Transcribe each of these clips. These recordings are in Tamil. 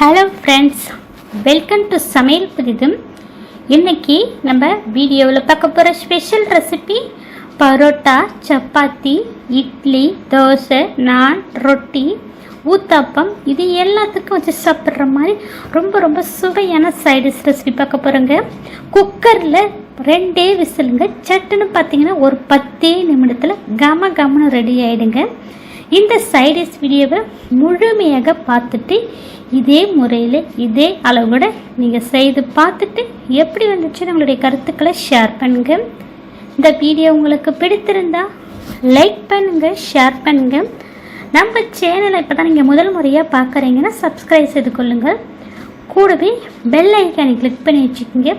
ஹலோ ஃப்ரெண்ட்ஸ் வெல்கம் டு சமையல் புதிதும் இன்னைக்கு நம்ம வீடியோவில் பார்க்க போகிற ஸ்பெஷல் ரெசிபி பரோட்டா சப்பாத்தி இட்லி தோசை நான் ரொட்டி ஊத்தாப்பம். இது எல்லாத்துக்கும் வச்சு சாப்பிட்ற மாதிரி ரொம்ப ரொம்ப சுவையான சைடிஷ் ரெசிபி பார்க்க போகிறோங்க குக்கரில் ரெண்டே விசிலுங்க. சட்டுன்னு பார்த்தீங்கன்னா ஒரு பத்தே நிமிடத்தில் கம கமன்னு ரெடி ஆகிடுங்க இந்த சைடிஸ் வீடியோவை முழுமையாக பார்த்துட்டு இதே முறையில் இதே அளவோட நீங்கள் செய்து பார்த்துட்டு எப்படி வந்துச்சு நம்மளுடைய கருத்துக்களை ஷேர் பண்ணுங்க. இந்த வீடியோ உங்களுக்கு பிடித்திருந்தா லைக் பண்ணுங்க ஷேர் பண்ணுங்க. நம்ம சேனலை இப்போ தான் நீங்கள் முதல் முறையாக பார்க்குறீங்கன்னா சப்ஸ்கிரைப் செய்து கொள்ளுங்கள் கூடவே பெல் ஐக்கானை கிளிக் பண்ணி வச்சுக்கோங்க.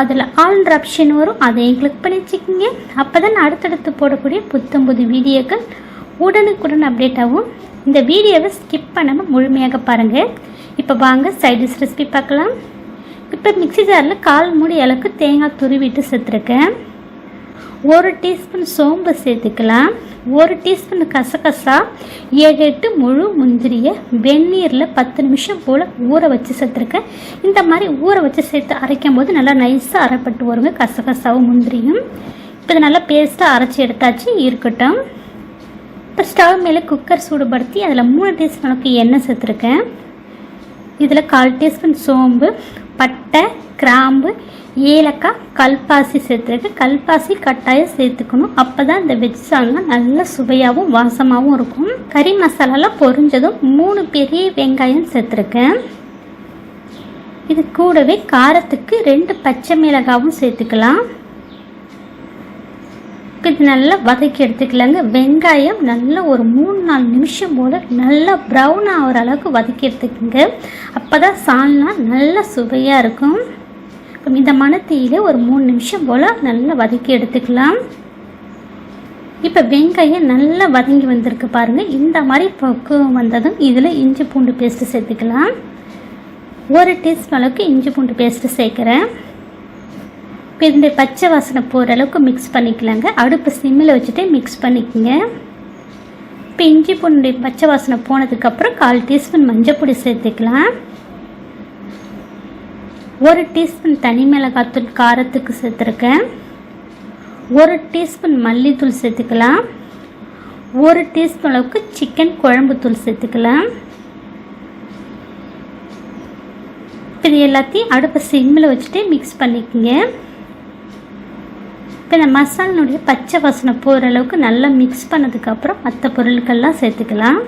அதில் ஆல்ன்ற ஆப்ஷன் வரும் அதையும் கிளிக் பண்ணி வச்சுக்கோங்க. அப்போ தான் அடுத்தடுத்து போடக்கூடிய புத்தம் புது வீடியோக்கள் உடனுக்குடன் அப்டேட் ஆகும் இந்த வீடியோவை ஸ்கிப் பண்ணாமல் முழுமையாக பாருங்கள் இப்போ வாங்க சைடிஷ் ரெசிபி பார்க்கலாம். இப்போ மிக்ஸி ஜாரில் கால் மூடி அளவுக்கு தேங்காய் துருவிட்டு சேர்த்துருக்கேன் ஒரு டீஸ்பூன் சோம்பு சேர்த்துக்கலாம். ஒரு டீஸ்பூன் கசகசா ஏழு எட்டு முழு முந்திரியை வெந்நீரில் பத்து நிமிஷம் போல் ஊற வச்சு சேர்த்துருக்கேன் இந்த மாதிரி ஊற வச்சு சேர்த்து அரைக்கும் போது நல்லா நைஸாக அரைப்பட்டு வருங்க கசகசாவும் முந்திரியும். இப்போ இதை நல்லா பேஸ்ட்டாக அரைச்சி எடுத்தாச்சு இருக்கட்டும். இப்போ ஸ்டவ் மேலே குக்கர் சூடுபடுத்தி அதில் மூணு டீஸ்பூன் அளவுக்கு எண்ணெய் சேர்த்துருக்கேன். இதில் கால் டீஸ்பூன் சோம்பு பட்டை கிராம்பு ஏலக்காய் கல்பாசி சேர்த்துருக்கு கல்பாசி கட்டாயம் சேர்த்துக்கணும். அப்போ தான் இந்த வெஜ் சால்னா நல்ல சுவையாகவும் வாசமாகவும் இருக்கும். கறி மசாலாலாம் பொரிஞ்சதும் மூணு பெரிய வெங்காயம் சேர்த்துருக்கேன். இது கூடவே காரத்துக்கு ரெண்டு பச்சை மிளகாவும் சேர்த்துக்கலாம். இது நல்லா வதக்கி எடுத்துக்கலாங்க. வெங்காயம் நல்லா ஒரு மூணு நாலு நிமிஷம் போல் நல்லா ப்ரௌன் ஆகிற அளவுக்கு வதக்கி எடுத்துக்கோங்க. அப்போ தான் சால்னா நல்லா சுவையாக இருக்கும். இப்போ இந்த மணத்தீயில ஒரு மூணு நிமிஷம் போல் நல்லா வதக்கி எடுத்துக்கலாம். இப்போ வெங்காயம் நல்லா வதங்கி வந்திருக்கு பாருங்கள் இந்த மாதிரி பக்குவம் வந்ததும் இதில் இஞ்சி பூண்டு பேஸ்ட்டு சேர்த்துக்கலாம். ஒரு டீஸ்பூன் அளவுக்கு இஞ்சி பூண்டு பேஸ்ட்டு சேர்க்குறேன். இப்போ பச்சை வாசனை போகிற அளவுக்கு மிக்ஸ் பண்ணிக்கலாங்க. அடுப்பு சிம்மில் வச்சுட்டு மிக்ஸ் பண்ணிக்கோங்க. இப்போ இஞ்சி பூண்டு பச்சை வாசனை போனதுக்கப்புறம் கால் டீஸ்பூன் மஞ்சள் பொடி சேர்த்துக்கலாம். ஒரு டீஸ்பூன் தனி மிளகாத்தூள் காரத்துக்கு சேர்த்துருக்கேன். ஒரு டீஸ்பூன் மல்லித்தூள் சேர்த்துக்கலாம். ஒரு டீஸ்பூன் அளவுக்கு சிக்கன் குழம்பு தூள் சேர்த்துக்கலாம். இது எல்லாத்தையும் அடுப்பு சிம்மில் வச்சுட்டு மிக்ஸ் பண்ணிக்கோங்க. இப்போ இந்த மசாலினுடைய பச்சை வாசனை போகிற அளவுக்கு நல்லா மிக்ஸ் பண்ணதுக்கப்புறம் மற்ற பொருட்கள்லாம் சேர்த்துக்கலாம்.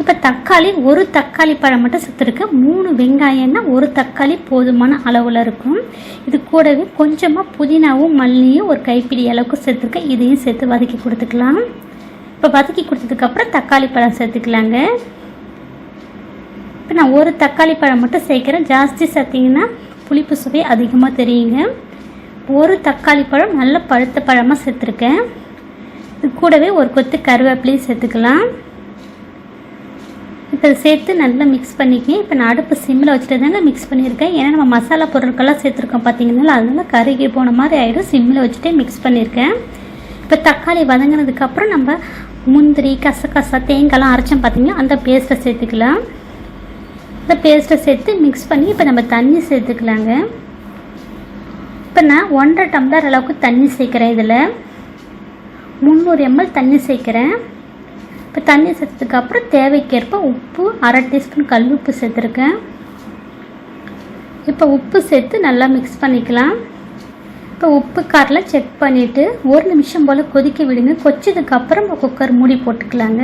இப்போ தக்காளி ஒரு தக்காளி பழம் மட்டும் சேர்த்துருக்கு. மூணு வெங்காயம்னா ஒரு தக்காளி போதுமான அளவில் இருக்கும். இது கூடவே கொஞ்சமாக புதினாவும் மல்லியும் ஒரு கைப்பிடி அளவுக்கு சேர்த்துருக்கேன் இதையும் சேர்த்து வதக்கி கொடுத்துக்கலாம். இப்போ வதக்கி கொடுத்ததுக்கப்புறம் தக்காளி பழம் சேர்த்துக்கலாங்க. இப்போ நான் ஒரு தக்காளி பழம் மட்டும் சேர்க்குறேன். ஜாஸ்தி சேர்த்திங்கன்னா புளிப்பு சுவை அதிகமாக தெரியுங்க. ஒரு தக்காளி பழம் நல்ல பழுத்த பழமாக சேர்த்துருக்கேன். இது கூடவே ஒரு கொத்து கருவேப்பிலையும் சேர்த்துக்கலாம். இப்போ சேர்த்து நல்லா மிக்ஸ் பண்ணிக்கேன் இப்போ நான் அடுப்பு சிம்மில் வச்சுட்டு தாங்க மிக்ஸ் பண்ணியிருக்கேன். ஏன்னா நம்ம மசாலா பொருட்கள்லாம் சேர்த்துருக்கோம் பார்த்தீங்கன்னா அதனால கருகி போன மாதிரி ஆகிடும் சிம்மில் வச்சுட்டே மிக்ஸ் பண்ணியிருக்கேன். இப்போ தக்காளி வதங்கினதுக்கப்புறம் நம்ம முந்திரி கசக்கசா தேங்காய்லாம் அரைச்சோம் பார்த்தீங்கன்னா அந்த பேஸ்ட்டை சேர்த்துக்கலாம். இந்த பேஸ்ட்டை சேர்த்து மிக்ஸ் பண்ணி இப்போ நம்ம தண்ணி சேர்த்துக்கலாங்க. இப்போ நான் ஒன்றரை டம்ளர் அளவுக்கு தண்ணி சேர்க்குறேன் இதில். முந்நூறு எம்எல் தண்ணி சேர்க்குறேன். இப்போ தண்ணி சேர்த்ததுக்கப்புறம் தேவைக்கேற்ப உப்பு அரை டீஸ்பூன் கல் உப்பு சேர்த்துருக்கேன். இப்போ உப்பு சேர்த்து நல்லா மிக்ஸ் பண்ணிக்கலாம். இப்போ உப்பு காரில் செக் பண்ணிவிட்டு ஒரு நிமிஷம் போல் கொதிக்க விடுங்க. கொச்சதுக்கப்புறம் குக்கர் மூடி போட்டுக்கலாங்க.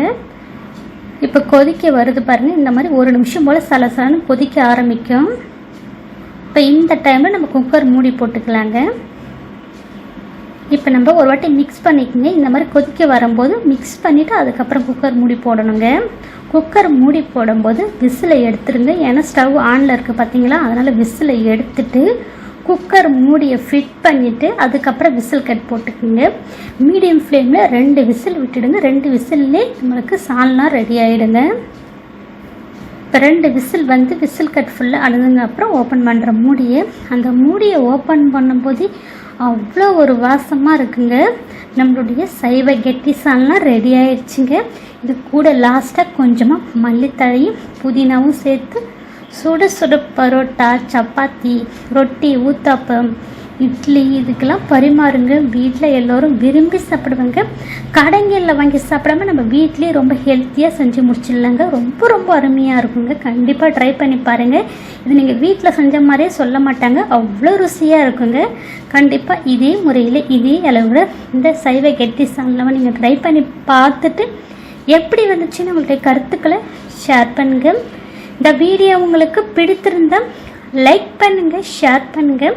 இப்போ கொதிக்க வருது பாருங்கள் இந்த மாதிரி ஒரு நிமிஷம் போல் சலசலன்னு கொதிக்க ஆரம்பிக்கும். இப்போ இந்த டைமில் நம்ம குக்கர் மூடி போட்டுக்கலாங்க. இப்போ நம்ம ஒரு வாட்டி மிக்ஸ் பண்ணிக்கோங்க. இந்த மாதிரி கொதிக்க வரும்போது மிக்ஸ் பண்ணிவிட்டு அதுக்கப்புறம் குக்கர் மூடி போடணுங்க. குக்கர் மூடி போடும்போது விசிலை எடுத்துருங்க. ஏன்னா ஸ்டவ் ஆனில் இருக்குது பார்த்தீங்களா அதனால் விசிலை எடுத்துட்டு குக்கர் மூடியை ஃபிட் பண்ணிவிட்டு அதுக்கப்புறம் விசில் கட் போட்டுக்குங்க. மீடியம் ஃப்ளேமில் ரெண்டு விசில் விட்டுடுங்க. ரெண்டு விசில்லே நம்மளுக்கு சால்னா ரெடி ஆகிடுங்க இப்போ ரெண்டு விசில் வந்து விசில் கட் ஃபுல்லாக அழுதுங்க அப்புறம் ஓப்பன் பண்ணுற மூடியை. அந்த மூடியை ஓப்பன் பண்ணும்போது அவ்வளோ ஒரு வாசமாக இருக்குங்க. நம்மளுடைய சைவ கெட்டிசான்லாம் ரெடி ஆயிடுச்சுங்க. இது கூட லாஸ்ட்டாக கொஞ்சமாக மல்லித்தழையும் புதினாவும் சேர்த்து சுட சுட பரோட்டா சப்பாத்தி ரொட்டி ஊத்தாப்பம் இட்லி இதுக்கெல்லாம் பரிமாறுங்க. வீட்டில் எல்லோரும் விரும்பி சாப்பிடுவாங்க. கடைங்களில் வாங்கி சாப்பிடாம நம்ம வீட்லேயே ரொம்ப ஹெல்த்தியாக செஞ்சு முடிச்சிடலாங்க. ரொம்ப ரொம்ப அருமையாக இருக்குங்க. கண்டிப்பாக ட்ரை பண்ணி பாருங்கள் இது நீங்கள் வீட்டில் செஞ்ச மாதிரியே சொல்ல மாட்டாங்க. அவ்வளோ ருசியாக இருக்குங்க. கண்டிப்பாக இதே முறையில் இதே அளவில் இந்த சைவ கெட்டி சாணம் நீங்கள் ட்ரை பண்ணி பார்த்துட்டு எப்படி வந்துச்சுன்னு உங்களுடைய கருத்துக்களை ஷேர் பண்ணுங்கள் இந்த வீடியோ உங்களுக்கு பிடித்திருந்தால் லைக் பண்ணுங்கள் ஷேர் பண்ணுங்கள்